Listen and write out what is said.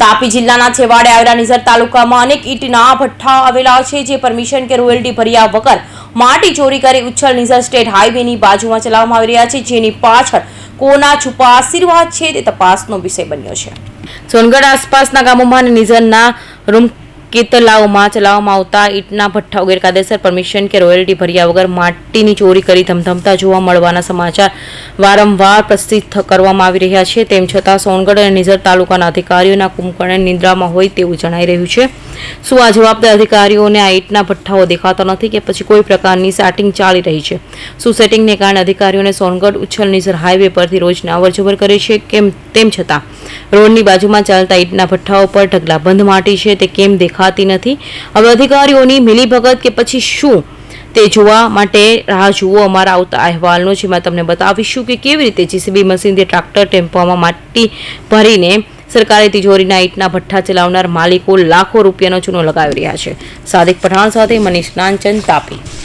તાપી જિલ્લાના છેવાડે આવેલા નિઝર તાલુકામાં અનેક ઈંટના ભઠ્ઠા આવેલા છે, જે પરમિશન કે રોયલ્ટી ભર્યા વગર માટી ચોરી કરી ઉચ્છલ નિઝર સ્ટેટ હાઈવેની બાજુમાં ચલાવવામાં આવી રહ્યા છે, જેની પાછળ કોના છુપા આશીર્વાદ છે તે તપાસનો વિષય બન્યો છે. સોનગઢ આસપાસના ગામોમાં નિઝરના રૂમ કેતલાઓમાં ચલાવવામાં આવતા ઈંટના ભઠ્ઠાઓ ગેરકાયદેસર પરમિશન કે રોયલ્ટી ભર્યા વગર માટીની ચોરી કરી ધમધમતા જોવા મળવાના સમાચાર વારંવાર પ્રસિદ્ધ કરવામાં આવી રહ્યા છે. તેમ છતાં સોનગઢ અને નિઝર તાલુકાના અધિકારીઓના કુંભકર્ણ નિંદ્રામાં હોય તેવું જણાઈ રહ્યું છે. શું આ જવાબદાર અધિકારીઓને આ ઈંટના ભઠ્ઠાઓ દેખાતા નથી કે પછી કોઈ પ્રકારની સેટિંગ ચાલી રહી છે. શું સેટિંગને કારણે અધિકારીઓને સોનગઢ ઉચ્છલ નિઝર હાઈવે પરથી રોજના અવરજવર કરે છે કેમ તેમ છતાં રોડની બાજુમાં ચાલતા ઈંટના ભઠ્ઠાઓ પર ઢગલા બંધ માટી છે તે કેમ દેખાતી નથી? હવે અધિકારીઓની મિલીભગત કે પછી શું? તે જોવા માટે રાહ જુઓ અમારા આવતા અહેવાલનો, જેમાં તમને બતાવીશું કે કેવી રીતે જીસીબી મશીનથી ટ્રાક્ટર ટેમ્પોમાં માટી ભરીને સરકારી તિજોરીના ઈટના ભઠ્ઠા ચલાવનાર માલિકો લાખો રૂપિયાનો ચૂનો લગાવી રહ્યા છે. સાદિક પઠાણ સાથે મનીષ નાનચંદ તાપી.